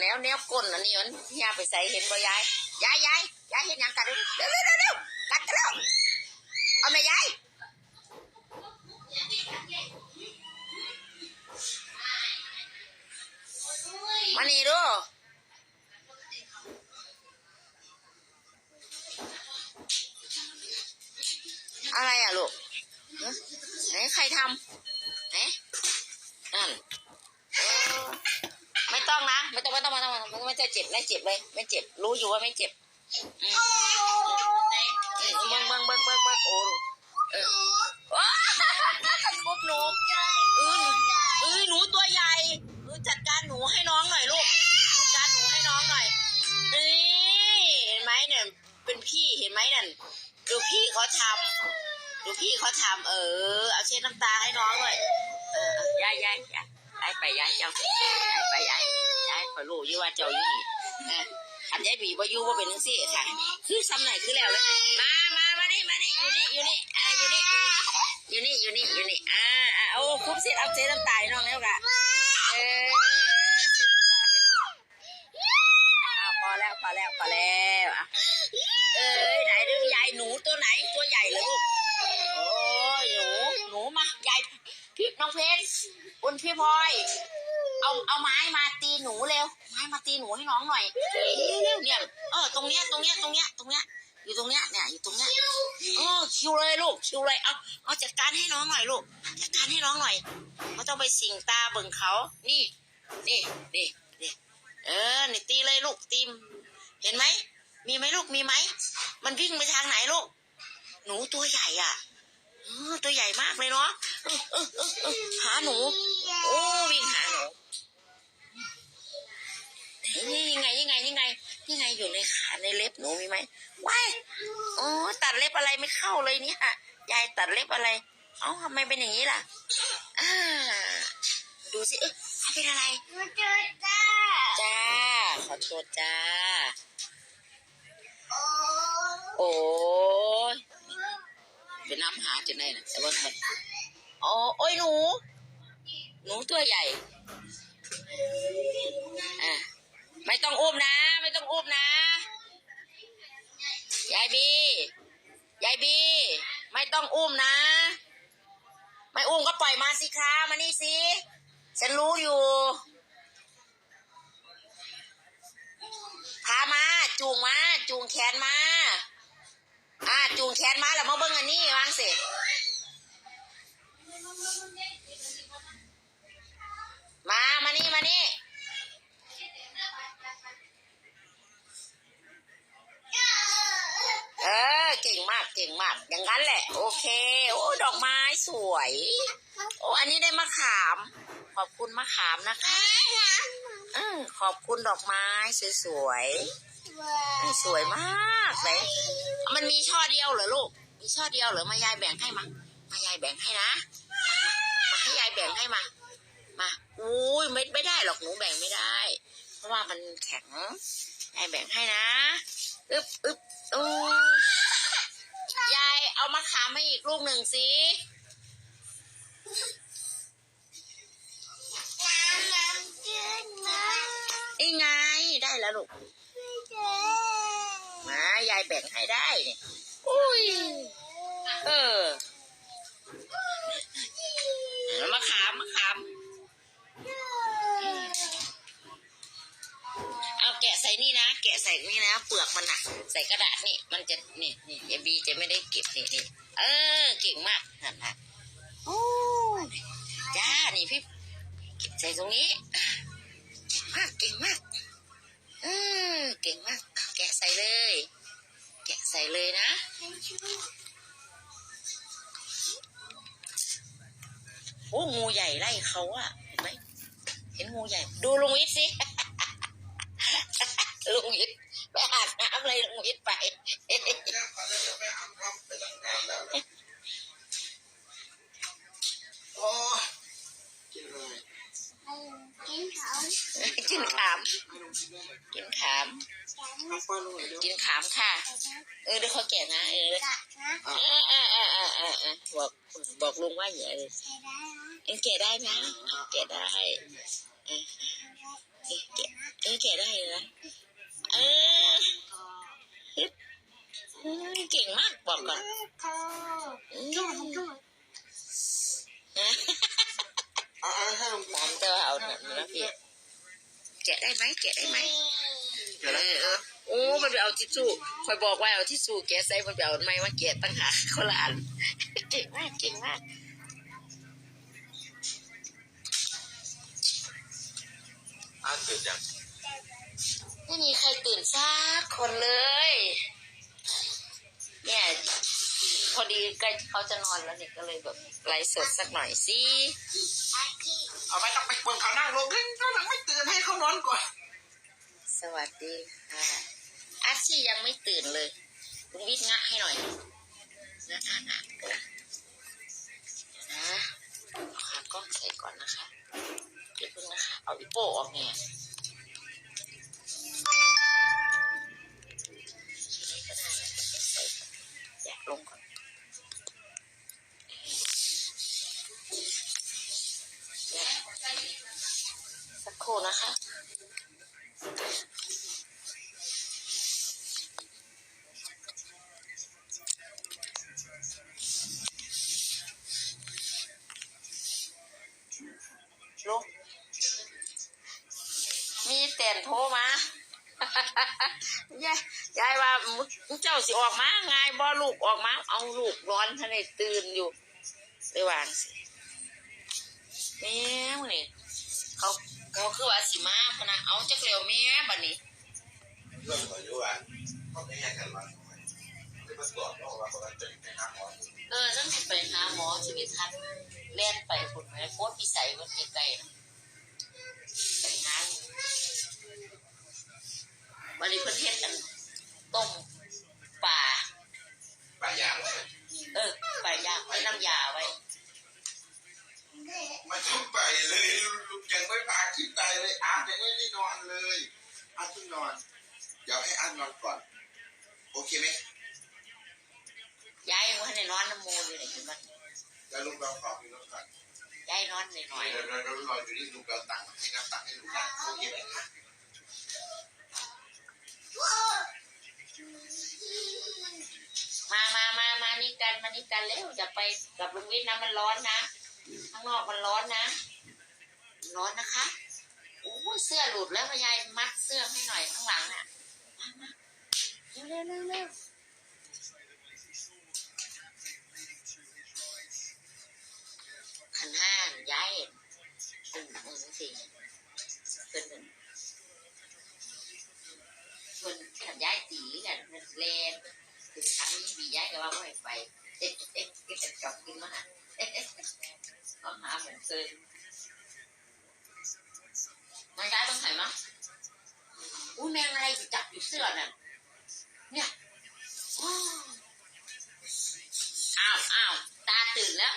แนวแนวก้นอันนี้มันเฮียไปใส่เห็นบ่ยายยายยายยายเห็นยังกัดเร็วเร็วเร็วเร็วกัดกันแล้วเอาแม่ยายมานี่ดูอะไรอะลูกไหนใครทำไหนนั่นเออไม่ ต้องนะไม่ต้องไม่ต้องไม่ต้องไม่ต้องไม่เจ็บไม่เจ็บเลยไม่เจ็บ รู้อยู่ว่าไม่เจ็บอืมอืมเบิ้งเบิ้งเบิ้งเบิ้งเบิ้งโอ้เออว้าปุ๊บหนูเออเออหนูตัวใหญ่เออจัดการหนูให้น้องหน่อยลูกจัดการหนูให้น้องหน่อยนี่เห็นไหมเนี่ยเป็นพี่เห็นไหมนั่นดูพี่เขาทำดูพี่เขาทำเออเอาเช็ดน้ำตาให้น้องหน่อยเออยายยายยายยายไปยายเจ้าไปยาย ยายรู้อยู่ว่าเจ้าอยู่นี่เอออันยายบีบ่อยู่ว่าเป็นจังซี่ค่ะ คือซ้ำไหนคือแล้วเลยมามามานี่มานี่อยู่นี่อยู่นี่อ่าอยู่นี่อยู่นี่อยู่นี่อยู่นี่อ่าอ่าโอ้คุบเสียเอาเช็ดน้ำตาให้น้องแล้วกะเออเช็ดน้ำตาให้น้องอ้าวพอแล้วพอแล้วพอแล้วอะเอ้ยไหนดูยายหนูตัวไหนตัวใหญ่เลยลูกโอ้ยหนูหนูมายายพี่น้องเพชรคุณพี่พลอย เอาเอาไม้มาตีหนูเร็ว ไม้มาตีหนูให้น้องหน่อยเนี่ยเออตรงเนี้ยตรงเนี้ยตรงเนี้ยตรงเนี้ยอยู่ตรงเนี้ยเนี่ยอยู่ตรงเนี้ยเออคิวเลยลูกคิวเลยเอาเอาจัดการให้น้องหน่อยลูกจัดการให้น้องหน่อยไม่ต้องไปสิงตาเบิ่งเขา นี่นี่นี่นี่เออนี่ตีเลยลูกตีมเห็นไหมมีไหมลูกมีไหมมันวิ่งไปทางไหนลูกหนูตัวใหญ่อะตัวใหญ่มากเลยเนาะหาหนู โอ้วิ่งหาหนู นี่ยังไงยังไงยังไงยังไงอยู่ในขาในเล็บหนูมีไหมว้ายโอ้ตัดเล็บอะไรไม่เข้าเลยเนี่ยยายตัดเล็บอะไรเอ้าทำไมเป็นอย่างนี้ล่ะอ่าดูสิเอ๊ะเขาเป็นอะไรมาเจอจ้าจ้าขอตัวจ้าโอ้โอ้ยเป็นน้ำหาจนได้นะแต่ว่ามันอ๋อโอ้ยหนู หนูตัวใหญ่อะ ไม่ต้องอุ้มนะ ไม่ต้องอุ้มนะ ยายบี ยายบี ไม่ต้องอุ้มนะ ไม่อุ้มก็ปล่อยมาสิคะมานี่สิ ฉันรู้อยู่ พามา จูงมา จูงแขนมา อ่า จูงแขนมาแล้วมาเบิ่งอันนี้วางสิมา มานี่ มานี่ มากเก่งมาก อย่างนั้นแหละ โอเค โอ้ดอกไม้สวย โอ้อันนี้ได้มะขาม ขอบคุณมะขามนะคะเออขอบคุณดอกไม้สวยๆสวยมากเลยมันมีช่อเดียวเหรอลูก มีช่อเดียวเหรอมายายแบ่งให้มามายายแบ่งให้นะมามามาให้ยายแบ่งให้มามาอุ้ยไม่ไม่ได้หรอกหนูแบ่งไม่ได้ เพราะว่ามันแข็งยายแบ่งให้นะอึบอึบโอ้ ยายเอามาขามให้อีกลูกหนึ่งสิน้ำน้ำจืดน้ไอ้ไงได้แล้วลูกำไม่เจอมายายแบ่งให้ได้เนี่ยอุ้ย อกมันน่ะใส่กระดาษนี่ มันจะนี่นี่ยายบีจะไม่ได้เก็บนี่นี่เออเก่งมากนั่นนะโอ้ยจ้านี่พี่เก็บใส่ตรงนี้มากเก่งมากเออเก่งมาก แกะใส่เลย แกะใส่เลยนะโอ้งูใหญ่ไล่เขาอะเห็นไหมเห็นงูใหญ่ ดูลุงวิทย์สิ ลุงวิทย์ ไปอาบน้ำเลยลุงวิทย์ไปโอ้กินเลยกินขากินขามกินขามกินขามค่ะ เออเดี๋ยวเขาแกะนะเออเออเออเออเออบอกบอกลุงว่าอย่าเลยใช้ได้นะเอ็งแกะได้นะแกะได้เออเอ๊ะแกะเอ๊ะแกะได้เลยนะ เอออืมเก่งมากบอกก่อนค่ะอืมจุ๊บจุ๊บนะอ่าให้ลงตามเตอเอาหนังนะพี่แกะได้ไหมแกะได้ไหมเดี๋ยวเอนะอเออโอ้มันไปเอาทิชชู่คอยบอกว่าเอาทิชชู่แกะใส่มันไปเอาไม้มาแกะตั้งหากคนละอันเก่งมากเก่งมากอ่านตื่นยัง ไม่มีใครตื่นสักคนเลย เนี่ย พอดีใกล้เขาจะนอนแล้วเนี่ยก็เลยแบบไลฟ์สดสักหน่อยสิอากิเอาไปต้องไปเบิ่งเขานั่งลงเล่นเขานั่งไม่ตื่นให้เขานอนก่อน สวัสดีค่ะอาชียังไม่ตื่นเลยลุงวิทย์งะให้หน่อยงะงะงะนะเอาขากล้องใส่ก่อนนะคะเดี๋ยวเพิ่งนะคะ เอาอีโป้ออกเนี่ย นโทรมายายยายว่ามึงเจ้าสิออกมาไงบ่ลูกออกมา เอาลูกร้อนท่านได้ตื่นอยู่ไปวางสิแม่มึงนี่เขาเขาคือว่าสิมาพนะเอาจักเร็วแม่บัดนี้เอองอยู่อะเขาไม่ให้กันไปหาหมอเออฉันสิไปหาหมอชีวิตทันเล่นไปฝุ่นไปโคตรพิสัยมันไกลๆน มูลอยู่ไหนเห็นไหมแล้วลุงเราขอพี่รถก่อนยายนอนหน่อยเดี๋ยวเราเรารออยู่นี่ลุงเราตังค์ให้น้ำตังค์ให้ลุงนะโอเคไหมคะๆมามามามานี่กัน มานี่กันเร็วจะไปกับลุงวิทย์นะมันร้อนนะ ข้างนอกมันร้อนนะ ร้อนนะคะ โอ้ยเสื้อหลุดแล้วมายายมัดเสื้อให้หน่อยข้างหลังอะ มามาเร็วเร็วเร็ว ตื่นแล้ว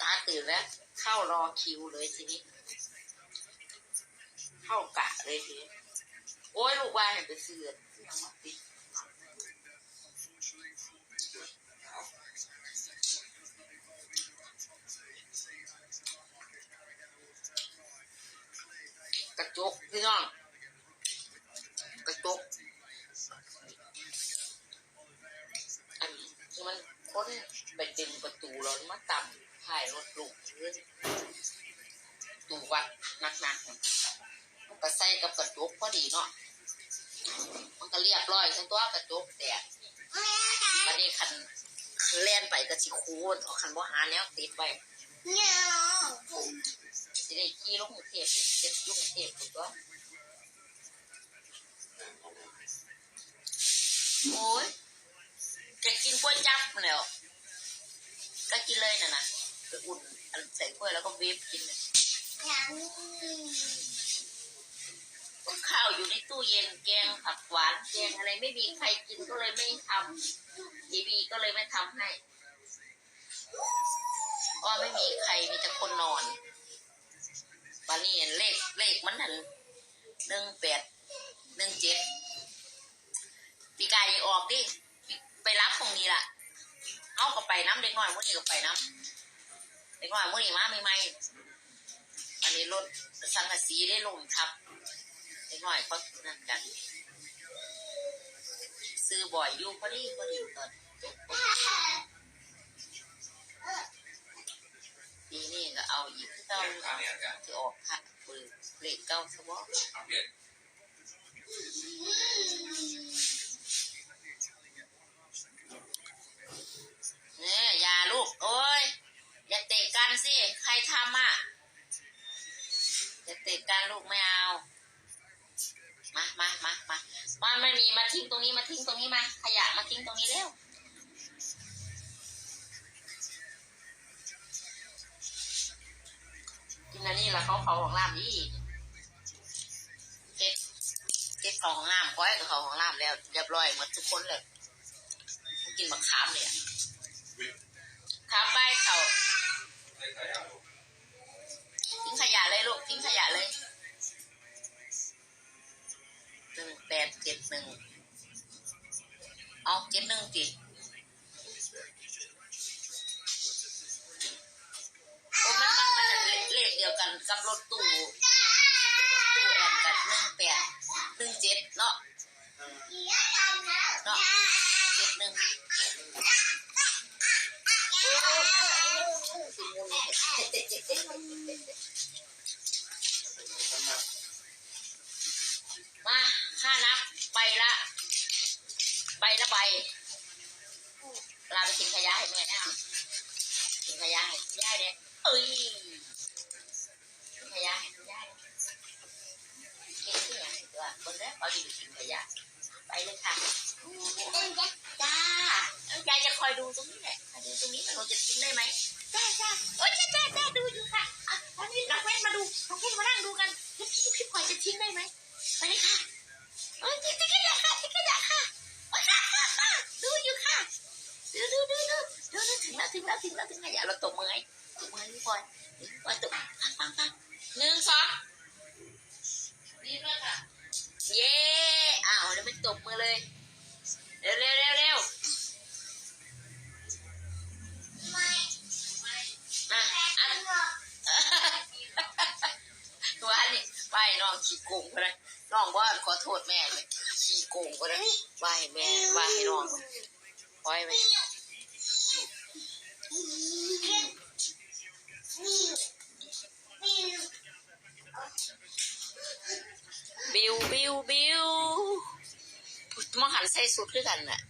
ตาตื่นแล้ว เข้ารอคิวเลยทีนี้ เข้ากะเลยทีนี้โอ้ยลูกว่าเห็นไปเสือากระจกพี่น้องกระจกอันนี้มันค้น ไปดึงประตูแล้วมาต่ำถ่ายรถลูกเรื่องตูวัดหนักๆมันก็ใส่กับกระจกพอดีเนาะ มันก็เรียบร้อยทั้งตัวกระจกแตกบัดนี้คันเล่นไปก็สิคูนเอคันบ่หาแนวติดไว้เงี้ยวสิได้ขี่ลงเทพเจ็บลงกรุงเทพถูกตัว โอ้ยจะกินกล้วยจับแล้ว ไปอุ่นใส่กล้วยแล้วก็เวฟกินยังข้าวอยู่ในตู้เย็นแกงผักหวานแกงอะไรไม่มีใครกินก็เลยไม่ทำดีบีก็เลยไม่ทำให้เพราะไม่มีใครมีแต่คนนอนวันนี้เลขเลขมันหันหนึ่งแปดหนึ่งเจ็ดปีกายออกดิ ไปรับตรงนี้ล่ะ เอาก็ไปน้ำเด็กน้อยมื่อนี้ก็ไปน้ำ เด็กน้อยมื่อนี้มาไม่ไม่ๆอันนี้รถสังกะสีได้ลมทับไอ้หน่อยเขานั่นกัน ซื้อบ่อยอยู่พอดีพอดีตอนปีนี้ก็เอาอีกเก้าจะออกค่ะปิดเบรกเก้าสวอเนี่ยยาลูก โอ้ย อย่าเตะกันสิ ใครทำอะ อย่าเตะกันลูกไม่เอา มามามามามาไม่มีมาทิ้งตรง นี้มาทิ้งตรงนี้มา ขยะมาทิ้งตรงนี้เร็วกินอันนี้ละเขาเขาของน้ำนี่เก็บเก็บของน้ำก้อยกับเขาของน้ำแล้วเรียบร้อยหมดทุกคนเลยกินบักขามเนี่ยขามใบ มาค่านับใบละ ใบละใบลาไปทิ้งขยะให้แม่นะทิ้งขยะให้คุณย่าเนี่ยเอ้ยทิ้งขยะให้คุณย่าเนี่ยเก่งที่อย่างตัวคนแรกเอาดีไปทิ้งขยะไปเลยค่ะจ้ายายจะคอยดูตรงนี้แหละ ดูตรงนี้เราจะทิ้งได้ไหมจ้าจ้าโอ๊ยจ้าจ้าจ้ดูอยู่ค่ะอะนนี้เราเว้นมาดูเราเว้นมานั่งดูกันแล้วพี่พี่พลอยจะทิ้งได้ไหมไปเลยค่ะโอ้ยทิ้งขยะค่ะทิ้งขยะค่ะโอ้ยค่ะค่ะค่ะดูอยู่ค่ะดูดูดูดูดูถึงแล้วถึงแล้วถึงแล้วถึงขยะเราตบมือให้ตบมือพี่บอยพี่บอยตบปังปังปังหนึ่งสองนี่ด้วยค่ะเย้อ้าวเดี๋ยวไม่ตบมือเลยเร็วเร็วเร็วเร็ว ก็ได้น้องว่าขอโทษแม่เลยขี้โกงก็ได้ว่าให้แม่ว่าให้น้องปล่อยไหมบิวบิวบิวมองหันใส่สุดด้วยกันน่ะ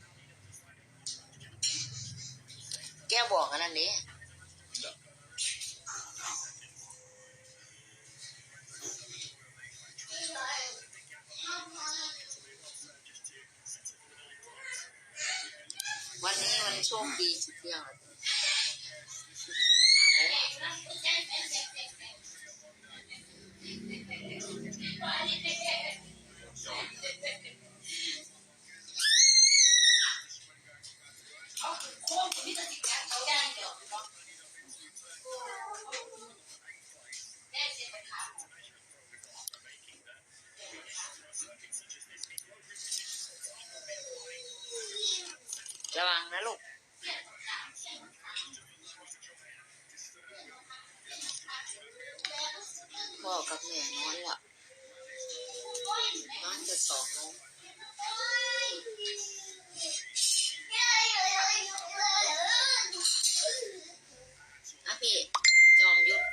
แกบอกอันนั้นนี้ โชคดีสุดยอดระ พี่ จอมยุทธ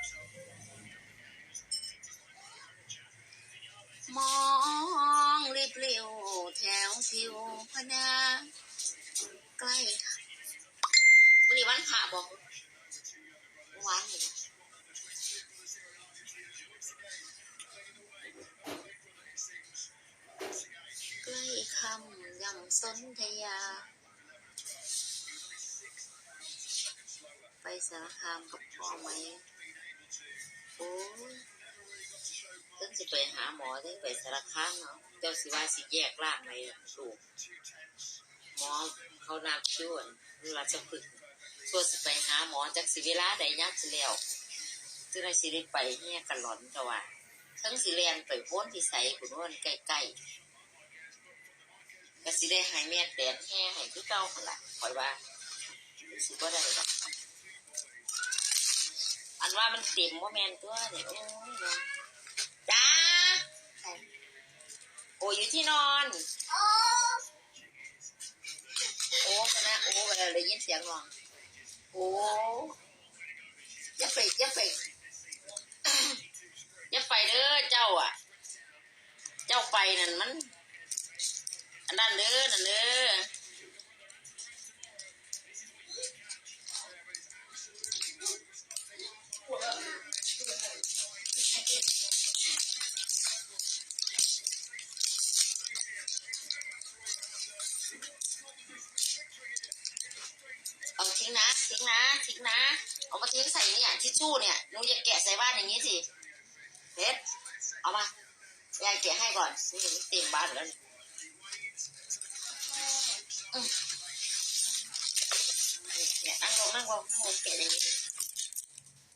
มองริบเร็วแถวทิวพนาารคามกับพ่อไหมโอ้ยเพิ่งสิไปหาหมอได้ไปสารคามเนาะเจ้าสิว่าสิแยกร่างในลูกหมอเขานับช่วนราชพฤกษ์ส่วนสิไปหาหมอจากสิเวลาใดยักสิแล้วจึงได้สิได้ไปเนี่ยกันหลอนกะว่าทั้งสิเรียนไปโพ้นที่ใสขุนวนใกล้ๆก็สิได้ให้แม่แตนแห่ให้คือเก่าหั่นละคอยว่าสิบ่ได้ดอก ว่ามันเต็มบ่าแมนตัวเนี่โอ้ยจ้าโอ้อยู่ที่นอน โอ้โอ้คณะโอ้เวลาได้ยินเสียงร้องโอ้ย่าไปย่าไปย่าไปเด้อเจ้าอะ เจ้าไปนั่นมัน อันนั้นเด้อนั่นเด้อ ทิ้งใส่เนี่ยทิชชู่เนี่ยหนูอย่าแกะใส่บ้านอย่างนี้สิเพชรเอามายายแกะให้ก่อนนี่เต็มบ้านแล้วเนี่ยเนี่ยนั่งลงนั่งลงนั่งลงแกะอย่างนี้